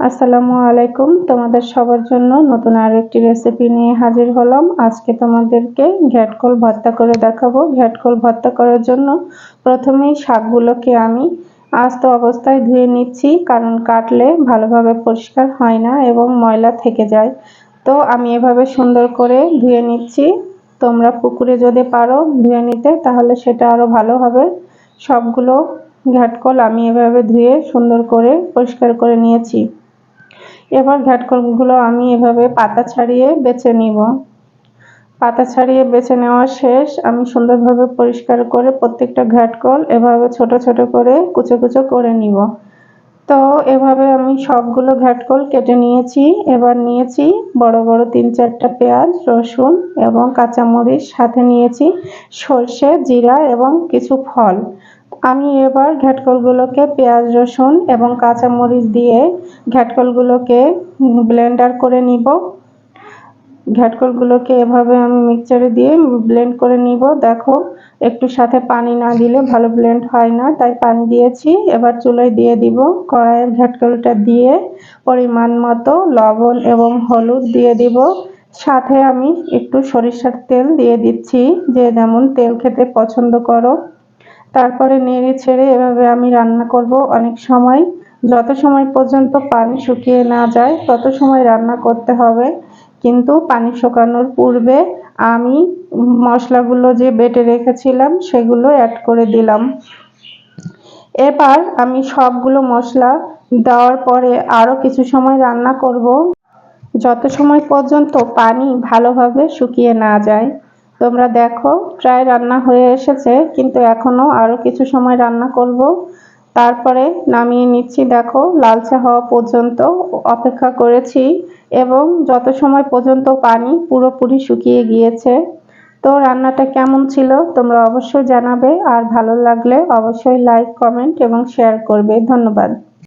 আসসালামু আলাইকুম। তোমাদের সবার জন্য নতুন আরও একটি রেসিপি নিয়ে হাজির হলাম। আজকে তোমাদেরকে ঘ্যাটকল ভর্তা করে দেখাবো। ঘ্যাটকল ভর্তা করার জন্য প্রথমেই শাকগুলোকে আমি আস্ত অবস্থায় ধুয়ে নিচ্ছি, কারণ কাটলে ভালোভাবে পরিষ্কার হয় না এবং ময়লা থেকে যায়। তো আমি এভাবে সুন্দর করে ধুয়ে নিচ্ছি। তোমরা পুকুরে যদি পারো ধুয়ে নিতে, তাহলে সেটা আরও ভালো হবে। সবগুলো ঘ্যাটকল আমি এভাবে ধুয়ে সুন্দর করে পরিষ্কার করে নিয়েছি। এবার ঘ্যাটকলগুলো আমি এভাবে পাতা ছাড়িয়ে বেছে নিব। পাতা ছাড়িয়ে বেছে নেওয়া শেষ। আমি সুন্দরভাবে পরিষ্কার করে প্রত্যেকটা ঘ্যাটকল এভাবে ছোট ছোট করে কুচো কুচো করে নিব। তো এভাবে আমি সবগুলো ঘ্যাটকল কেটে নিয়েছি। এবার নিয়েছি বড় বড় তিন চারটা পেঁয়াজ, রসুন এবং কাঁচামরিচ, সাথে নিয়েছি সর্ষে, জিরা এবং কিছু ফল। আমি এবার ঘ্যাটকলগুলোকে পেঁয়াজ, রসুন এবং কাঁচামরিচ দিয়ে ঘ্যাটকলগুলোকে ব্লেন্ডার করে নিব। ঘ্যাটকলগুলোকে এভাবে আমি মিক্সচারে দিয়ে ব্লেন্ড করে নিব। দেখো, একটু সাথে পানি না দিলে ভালো ব্লেন্ড হয় না, তাই পানি দিয়েছি। এবার চুলোয় দিয়ে দিব কড়াইয়ের ঘ্যাটকলটা দিয়ে পরিমাণ মতো লবণ এবং হলুদ দিয়ে দিব। সাথে আমি একটু সরিষার তেল দিয়ে দিচ্ছি, যে যেমন তেল খেতে পছন্দ করো। তারপরে নেড়ে ছেড়ে এভাবে আমি রান্না করব। অনেক সময়, যত সময় পর্যন্ত পানি শুকিয়ে না যায়, তত সময় রান্না করতে হবে। কিন্তু পানি শুকানোর পূর্বে আমি মশলাগুলো যে বেটে রেখেছিলাম, সেগুলো অ্যাড করে দিলাম। এবার আমি সবগুলো মশলা দেওয়ার পরে আরও কিছু সময় রান্না করব। যত সময় পর্যন্ত পানি ভালোভাবে শুকিয়ে না যায় তোমরা দেখো, প্রায় রান্না হয়ে এসেছে, কিন্তু এখনও আরও কিছু সময় রান্না করব। তারপরে নামিয়ে নিচ্ছি, দেখো, লালচা হওয়া পর্যন্ত অপেক্ষা করেছি এবং যত সময় পর্যন্ত পানি পুরোপুরি শুকিয়ে গিয়েছে। তো রান্নাটা কেমন ছিল তোমরা অবশ্যই জানাবে, আর ভালো লাগলে অবশ্যই লাইক, কমেন্ট এবং শেয়ার করবে। ধন্যবাদ।